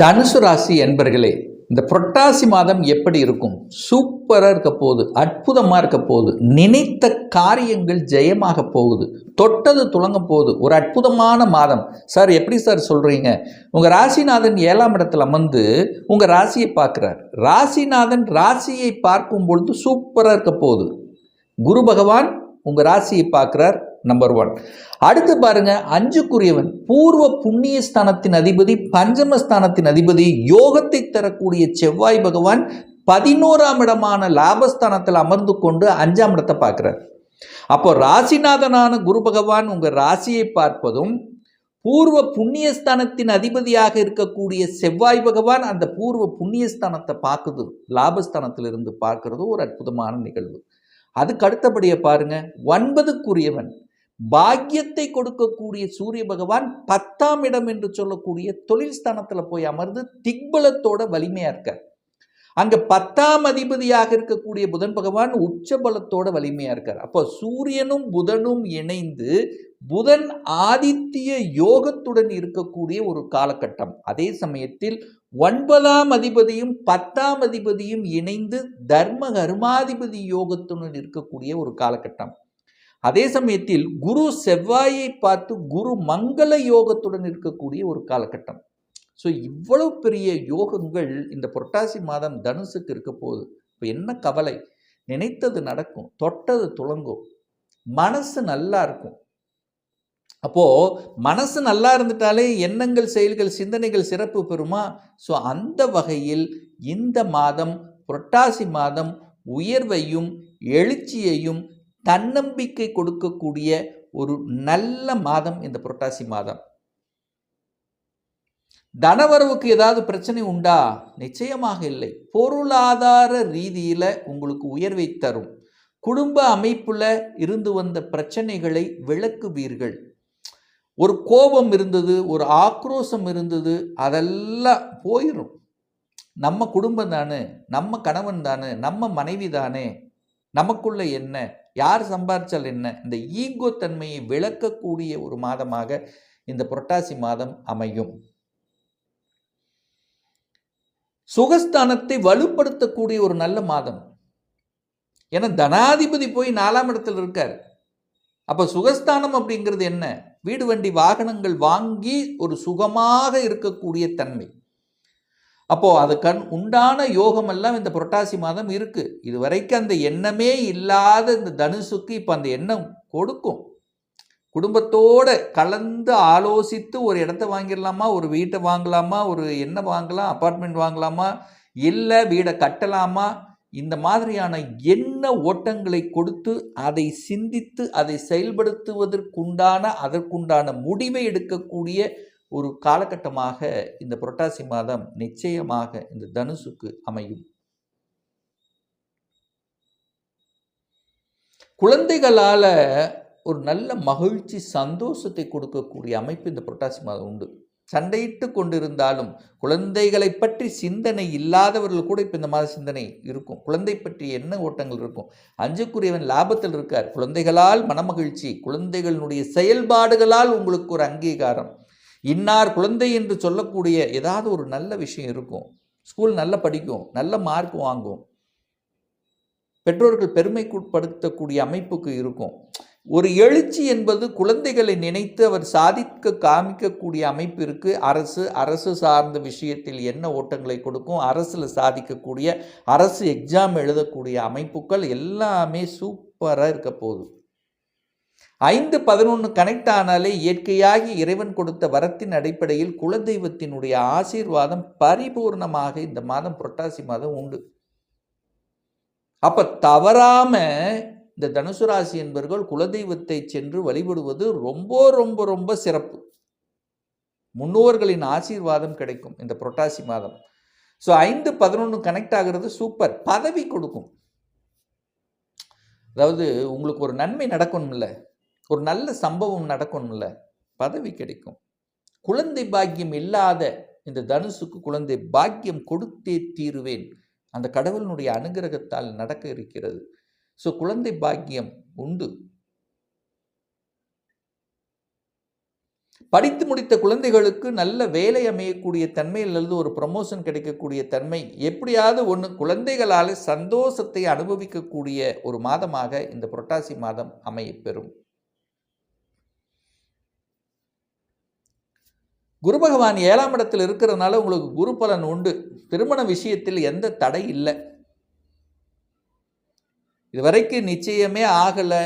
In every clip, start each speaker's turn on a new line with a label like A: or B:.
A: தனுசு ராசி என்பர்களே இந்த புரட்டாசி மாதம் எப்படி இருக்கும்? சூப்பராக இருக்க போகுது அற்புதமாக இருக்க போகுது நினைத்த காரியங்கள் ஜெயமாக போகுது தொட்டது துளங்க போகுது ஒரு அற்புதமான மாதம். சார் எப்படி சார் சொல்கிறீங்க உங்கள் ராசிநாதன் ஏழாம் இடத்துல அமர்ந்து உங்கள் ராசியை பார்க்குறார். ராசிநாதன் ராசியை பார்க்கும் பொழுது சூப்பராக இருக்க போகுது. குரு பகவான் உங்கள் ராசியை பார்க்குறார். நம்பர் ஒன் அடுத்து பாருங்க அஞ்சுக்குரியவன் பூர்வ புண்ணிய ஸ்தானத்தின் அதிபதி பஞ்சமஸ்தானத்தின் அதிபதி யோகத்தை தரக்கூடிய செவ்வாய் பகவான் பதினோராம் இடமான லாபஸ்தானத்தில் அமர்ந்து கொண்டு அஞ்சாம் இடத்தை பார்க்குறார். அப்போ ராசிநாதனான குரு பகவான் உங்கள் ராசியை பார்ப்பதும் பூர்வ புண்ணியஸ்தானத்தின் அதிபதியாக இருக்கக்கூடிய செவ்வாய் பகவான் அந்த பூர்வ புண்ணியஸ்தானத்தை பார்க்குது லாபஸ்தானத்திலிருந்து பார்க்கறது ஒரு அற்புதமான நிகழ்வு. அதுக்கு அடுத்தபடியை பாருங்க ஒன்பதுக்குரியவன் பாக்கியத்தை கொடுக்கக்கூடிய சூரிய பகவான் பத்தாம் இடம் என்று சொல்லக்கூடிய தொழில் ஸ்தானத்தில் போய் அமர்ந்து திக்பலத்தோட வலிமையாக இருக்கார். அங்க பத்தாம் அதிபதியாக இருக்கக்கூடிய புதன் பகவான் உச்சபலத்தோட வலிமையாக வலிமையா இருக்கார். அப்போ சூரியனும் புதனும் இணைந்து புதன் ஆதித்ய யோகத்துடன் இருக்கக்கூடிய ஒரு காலகட்டம். அதே சமயத்தில் ஒன்பதாம் அதிபதியும் பத்தாம் அதிபதியும் இணைந்து தர்ம கர்மாதிபதி யோகத்துடன் இருக்கக்கூடிய ஒரு காலகட்டம். அதே சமயத்தில் குரு செவ்வாயை பார்த்து குரு மங்கள யோகத்துடன் இருக்கக்கூடிய ஒரு காலகட்டம். ஸோ இவ்வளவு பெரிய யோகங்கள் இந்த புரட்டாசி மாதம் தனுசுக்கு இருக்க போகுது. இப்போ என்ன கவலை? நினைத்தது நடக்கும் தொட்டது துளங்கும் மனசு நல்லா இருக்கும். அப்போது மனசு நல்லா இருந்துட்டாலே எண்ணங்கள் செயல்கள் சிந்தனைகள் சிறப்பு பெறுமா? ஸோ அந்த வகையில் இந்த மாதம் புரட்டாசி மாதம் உயர்வையும் எழுச்சியையும் தன்னம்பிக்கை கொடுக்கக்கூடிய ஒரு நல்ல மாதம் இந்த புரட்டாசி மாதம். தனவரவுக்கு ஏதாவது பிரச்சனை உண்டா? நிச்சயமாக இல்லை. பொருளாதார ரீதியில் உங்களுக்கு உயர்வை தரும். குடும்ப அமைப்பில் இருந்து வந்த பிரச்சனைகளை விளக்குவீர்கள். ஒரு கோபம் இருந்தது ஒரு ஆக்ரோஷம் இருந்தது அதெல்லாம் போயிடும் நம்ம குடும்பம் தானே நம்ம கணவன் தானே நம்ம மனைவி தானே. நமக்குள்ள என்ன? யார் சம்பாரிச்சால் என்ன? இந்த ஈகோ தன்மையை விளக்கக்கூடிய ஒரு மாதமாக இந்த புரட்டாசி மாதம் அமையும். சுகஸ்தானத்தை வலுப்படுத்தக்கூடிய ஒரு நல்ல மாதம். ஏன்னா தனாதிபதி போய் நாலாம் இடத்துல இருக்கார். அப்போ சுகஸ்தானம் அப்படிங்கிறது என்ன? வீடு வண்டி வாகனங்கள் வாங்கி ஒரு சுகமாக இருக்கக்கூடிய தன்மை. அப்போது அதுக்கண் உண்டான யோகமெல்லாம் இந்த புரட்டாசி மாதம் இருக்குது இது வரைக்கும் அந்த எண்ணமே இல்லாத இந்த தனுசுக்கு இப்போ அந்த எண்ணம் கொடுக்கும். குடும்பத்தோடு கலந்து ஆலோசித்து ஒரு இடத்த வாங்கிடலாமா ஒரு வீட்டை வாங்கலாமா ஒரு என்ன வாங்கலாம் அப்பார்ட்மெண்ட் வாங்கலாமா இல்லை வீடை கட்டலாமா இந்த மாதிரியான எண்ண ஓட்டங்களை கொடுத்து அதை சிந்தித்து அதை செயல்படுத்துவதற்குண்டான அதற்குண்டான முடிவை எடுக்கக்கூடிய ஒரு காலகட்டமாக இந்த புரட்டாசி மாதம் நிச்சயமாக இந்த தனுசுக்கு அமையும். குழந்தைகளால் ஒரு நல்ல மகிழ்ச்சி சந்தோஷத்தை கொடுக்கக்கூடிய அமைப்பு இந்த புரட்டாசி மாதம் உண்டு. சண்டையிட்டு கொண்டிருந்தாலும் குழந்தைகளை பற்றி சிந்தனை இல்லாதவர்கள் கூட இப்போ இந்த மாதிரி சிந்தனை இருக்கும். குழந்தை பற்றி என்ன ஓட்டங்கள் இருக்கும்? அஞ்சுக்குரியவன் லாபத்தில் இருக்கார். குழந்தைகளால் மனமகிழ்ச்சி குழந்தைகளுடைய செயல்பாடுகளால் உங்களுக்கு ஒரு அங்கீகாரம். இன்னார் குழந்தை என்று சொல்லக்கூடிய ஏதாவது ஒரு நல்ல விஷயம் இருக்கும். ஸ்கூல் நல்லா படிக்கும் நல்ல மார்க் வாங்கும். பெற்றோர்கள் பெருமைக்குட்படுத்தக்கூடிய அமைப்புக்கு இருக்கும். ஒரு எழுச்சி என்பது குழந்தைகளை நினைத்து அவர் சாதிக்க காமிக்கக்கூடிய அமைப்பு இருக்குது அரசு அரசு சார்ந்த விஷயத்தில் என்ன ஓட்டங்களை கொடுக்கும்? அரசில் சாதிக்கக்கூடிய அரசு எக்ஸாம் எழுதக்கூடிய அமைப்புகள் எல்லாமே சூப்பராக இருக்க போகுது. ஐந்து பதினொன்று கனெக்ட் ஆனாலே இயற்கையாகி இறைவன் கொடுத்த வரத்தின் அடிப்படையில் குலதெய்வத்தினுடைய ஆசீர்வாதம் பரிபூர்ணமாக இந்த மாதம் புரட்டாசி மாதம் உண்டு. அப்போ தவறாம இந்த தனுசு ராசி என்பவர்கள் குலதெய்வத்தை சென்று வழிபடுவது ரொம்ப ரொம்ப ரொம்ப சிறப்பு. முன்னோர்களின் ஆசீர்வாதம் கிடைக்கும் இந்த புரட்டாசி மாதம். ஸோ ஐந்து பதினொன்று கனெக்ட் ஆகிறது சூப்பர். பதவி கொடுக்கும். அதாவது உங்களுக்கு ஒரு நன்மை நடக்கணும்ல ஒரு நல்ல சம்பவம் நடக்கணும்ல பதவி கிடைக்கும். குழந்தை பாக்கியம் இல்லாத இந்த தனுசுக்கு குழந்தை பாக்கியம் கொடுத்தே தீருவேன். அந்த கடவுளினுடைய அனுகிரகத்தால் நடக்க இருக்கிறது. ஸோ குழந்தை பாக்கியம் உண்டு. படித்து முடித்த குழந்தைகளுக்கு நல்ல வேலை அமையக்கூடிய தன்மை அல்லது ஒரு ப்ரமோஷன் கிடைக்கக்கூடிய தன்மை எப்படியாவது ஒன்று குழந்தைகளால் சந்தோஷத்தை அனுபவிக்கக்கூடிய ஒரு மாதமாக இந்த புரட்டாசி மாதம் அமையப்பெறும். குரு பகவான் ஏழாம் இடத்தில் இருக்கிறதுனால உங்களுக்கு குரு பலன் உண்டு. திருமண விஷயத்தில் எந்த தடை இல்லை. இதுவரைக்கும் நிச்சயமே ஆகலை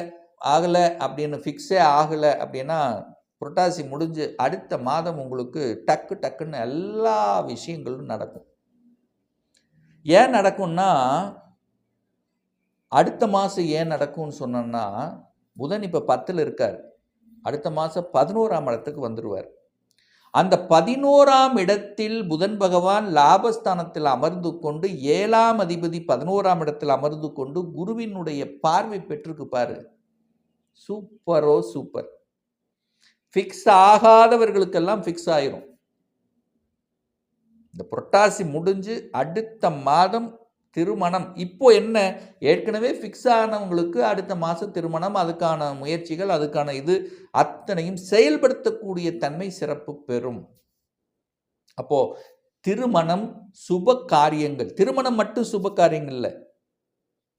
A: ஆகலை அப்படின்னு ஃபிக்ஸே ஆகலை அப்படின்னா புரட்டாசி முடிஞ்சு அடுத்த மாதம் உங்களுக்கு டக்கு டக்குன்னு எல்லா விஷயங்களும் நடக்கும். ஏன் நடக்கும்னா அடுத்த மாதம் ஏன் நடக்கும்னு சொன்னோன்னா புதன் இப்போ பத்தில் இருக்கார். அடுத்த மாதம் பதினோராம் இடத்துக்கு வந்துடுவார் அந்த பதினோராம் இடத்தில் புதன் பகவான் லாபஸ்தானத்தில் அமர்ந்து கொண்டு ஏழாம் அதிபதி பதினோராம் இடத்தில் அமர்ந்து கொண்டு குருவினுடைய பார்வை பெற்றிருக்கு பாரு. சூப்பரோ சூப்பர். ஃபிக்ஸ் ஆகாதவர்களுக்கெல்லாம் ஃபிக்ஸ் ஆயிரும். இந்த புரட்டாசி முடிஞ்சு அடுத்த மாதம் திருமணம். இப்போ என்ன? ஏற்கனவே ஃபிக்ஸ் ஆனவங்களுக்கு அடுத்த மாதம் திருமணம் அதுக்கான முயற்சிகள் அதுக்கான இது அத்தனையும் செயல்படுத்தக்கூடிய தன்மை சிறப்பு பெறும். அப்போ திருமணம் சுப காரியங்கள். திருமணம் மட்டும் சுப காரியங்கள் இல்லை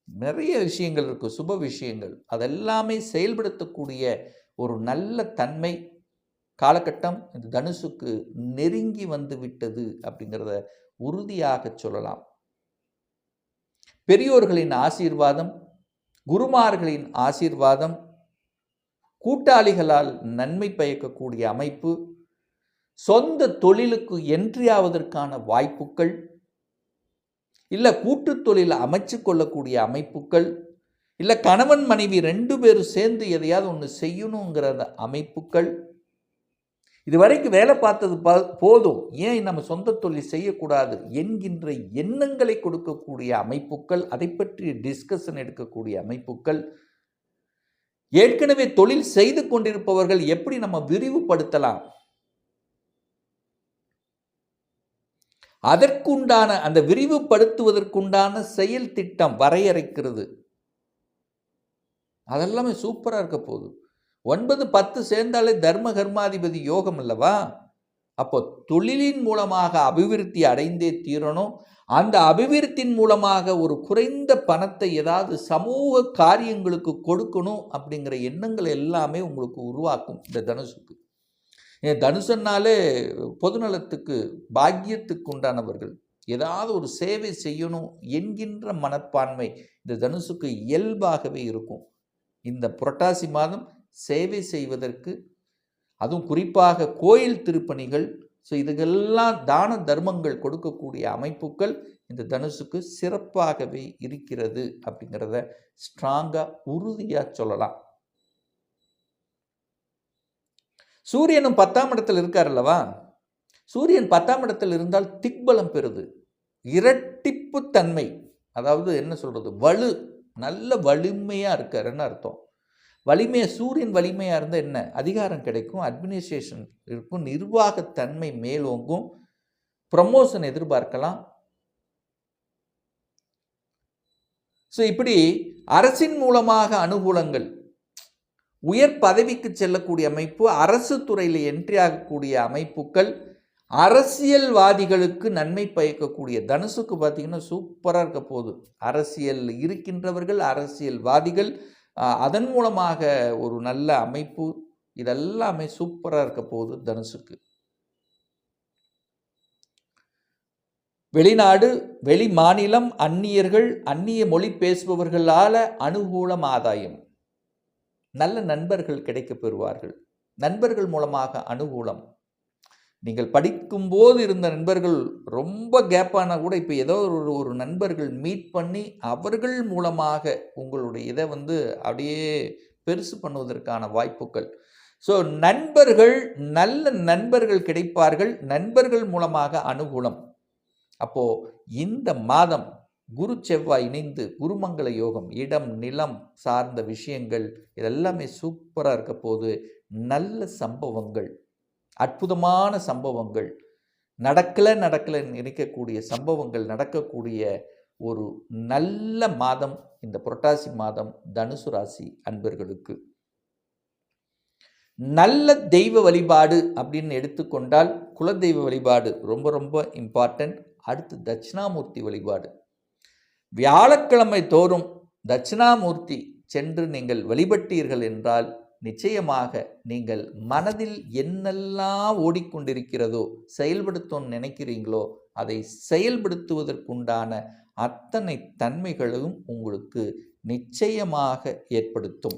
A: நிறைய விஷயங்கள் இருக்குது சுப விஷயங்கள். அதெல்லாமே செயல்படுத்தக்கூடிய ஒரு நல்ல தன்மை காலகட்டம் இந்த தனுசுக்கு நெருங்கி வந்து விட்டது அப்படிங்கிறத உறுதியாக சொல்லலாம். பெரியோர்களின் ஆசீர்வாதம் குருமார்களின் ஆசீர்வாதம் கூட்டாளிகளால் நன்மை பயக்கக்கூடிய அமைப்பு சொந்த தொழிலுக்கு என்ட்ரி ஆவதற்கான வாய்ப்புகள் இல்லை கூட்டு தொழில் அமைச்சு கொள்ளக்கூடிய அமைப்புகள் இல்லை கணவன் மனைவி ரெண்டு பேரும் சேர்ந்து எதையாவது ஒன்று செய்யணுங்கிற அமைப்புகள். இது வரைக்கும் வேலை பார்த்தது ப போதும். ஏன் நம்ம சொந்த தொழில் செய்யக்கூடாது என்கின்ற எண்ணங்களை கொடுக்கக்கூடிய அமைப்புகள் அதை பற்றி டிஸ்கஷன் எடுக்கக்கூடிய அமைப்புகள். ஏற்கனவே தொழில் செய்து கொண்டிருப்பவர்கள் எப்படி நம்ம விரிவுபடுத்தலாம்? அதற்குண்டான அந்த விரிவுபடுத்துவதற்குண்டான செயல் திட்டம் வரையறைக்கிறது. அதெல்லாமே சூப்பராக இருக்க போகுது. ஒன்பது பத்து சேர்ந்தாலே தர்ம கர்மாதிபதி யோகம் அல்லவா? அப்போ தொழிலின் மூலமாக அபிவிருத்தி அடைந்தே தீரணும். அந்த அபிவிருத்தின் மூலமாக ஒரு குறைந்த பணத்தை ஏதாவது சமூக காரியங்களுக்கு கொடுக்கணும் அப்படிங்கிற எண்ணங்கள் எல்லாமே உங்களுக்கு உருவாக்கும் இந்த தனுசுக்கு. ஏன் தனுசன்னாலே பொதுநலத்துக்கு பாக்கியத்துக்கு உண்டானவர்கள். ஏதாவது ஒரு சேவை செய்யணும் என்கின்ற மனப்பான்மை இந்த தனுசுக்கு இயல்பாகவே இருக்கும். இந்த புரட்டாசி மாதம் சேவை செய்வதற்கு அதுவும் குறிப்பாக கோயில் திருப்பணிகள் ஸோ இதுகெல்லாம் தான தர்மங்கள் கொடுக்கக்கூடிய அமைப்புகள் இந்த தனுசுக்கு சிறப்பாகவே இருக்கிறது அப்படிங்கிறத ஸ்ட்ராங்காக உறுதியாக சொல்லலாம். சூரியனும் பத்தாம் இடத்தில் இருக்கார் அல்லவா? சூரியன் பத்தாம் இடத்தில் இருந்தால் திக்பலம் பெறுது. இரட்டிப்பு தன்மை அதாவது என்ன சொல்கிறது வலு. நல்ல வலிமையாக இருக்காருன்னு அர்த்தம். வலிமையாக சூரியன் வலிமையாக இருந்தால் என்ன? அதிகாரம் கிடைக்கும் அட்மினிஸ்ட்ரேஷன் இருக்கும் நிர்வாகத்தன்மை மேலோங்கும் ப்ரமோஷன் எதிர்பார்க்கலாம். ஸோ இப்படி அரசின் மூலமாக அனுகூலங்கள் உயர் பதவிக்கு செல்லக்கூடிய அமைப்பு அரசு துறையில் என்ட்ரி ஆகக்கூடிய அமைப்புகள் அரசியல்வாதிகளுக்கு நன்மை பயக்கக்கூடிய தனுசுக்கு பார்த்தீங்கன்னா சூப்பராக இருக்க போகுது. அரசியல் இருக்கின்றவர்கள் அரசியல்வாதிகள் அதன் மூலமாக ஒரு நல்ல அமைப்பு இதெல்லாமே சூப்பராக இருக்க போகுது தனுசுக்கு. வெளிநாடு வெளி மாநிலம் அந்நியர்கள் அந்நிய மொழி பேசுபவர்களால் அனுகூலம் ஆதாயம். நல்ல நண்பர்கள் கிடைக்க பெறுவார்கள். நண்பர்கள் மூலமாக அனுகூலம். நீங்கள் படிக்கும்போது இருந்த நண்பர்கள் ரொம்ப கேப்பான கூட இப்போ ஏதோ ஒரு ஒரு நண்பர்கள் மீட் பண்ணி அவர்கள் மூலமாக உங்களுடைய இதை வந்து அப்படியே பெருசு பண்ணுவதற்கான வாய்ப்புகள். ஸோ நண்பர்கள் நல்ல நண்பர்கள் கிடைப்பார்கள். நண்பர்கள் மூலமாக அனுகூலம். அப்போது இந்த மாதம் குரு செவ்வாய் இணைந்து குருமங்கள யோகம் இடம் நிலம் சார்ந்த விஷயங்கள் இதெல்லாமே சூப்பராக இருக்க போது நல்ல சம்பவங்கள் அற்புதமான சம்பவங்கள் நடக்கலை நடக்கலை நினைக்கக்கூடிய சம்பவங்கள் நடக்கக்கூடிய ஒரு நல்ல மாதம் இந்த புரட்டாசி மாதம் தனுசு ராசி அன்பர்களுக்கு. நல்ல தெய்வ வழிபாடு அப்படின்னு எடுத்துக்கொண்டால் குலதெய்வ வழிபாடு ரொம்ப ரொம்ப இம்பார்ட்டன்ட் அடுத்து தட்சிணாமூர்த்தி வழிபாடு. வியாழக்கிழமை தோறும் தட்சிணாமூர்த்தி சென்று நீங்கள் வழிபட்டீர்கள் என்றால் நிச்சயமாக நீங்கள் மனதில் என்னெல்லாம் ஓடிக்கொண்டிருக்கிறதோ செயல்படுத்தணும்னு நினைக்கிறீங்களோ அதை செயல்படுத்துவதற்குண்டான அத்தனை தன்மைகளும் உங்களுக்கு நிச்சயமாக ஏற்படுத்தும்.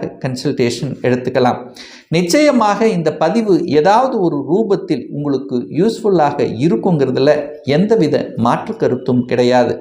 A: கன்சல்டேஷன் எடுத்துக்கலாம். நிச்சயமாக இந்த பதிவு ஏதாவது ஒரு ரூபத்தில் உங்களுக்கு யூஸ்ஃபுல்லாக இருக்குங்கிறதுல எந்தவித மாற்று கருத்தும் கிடையாது.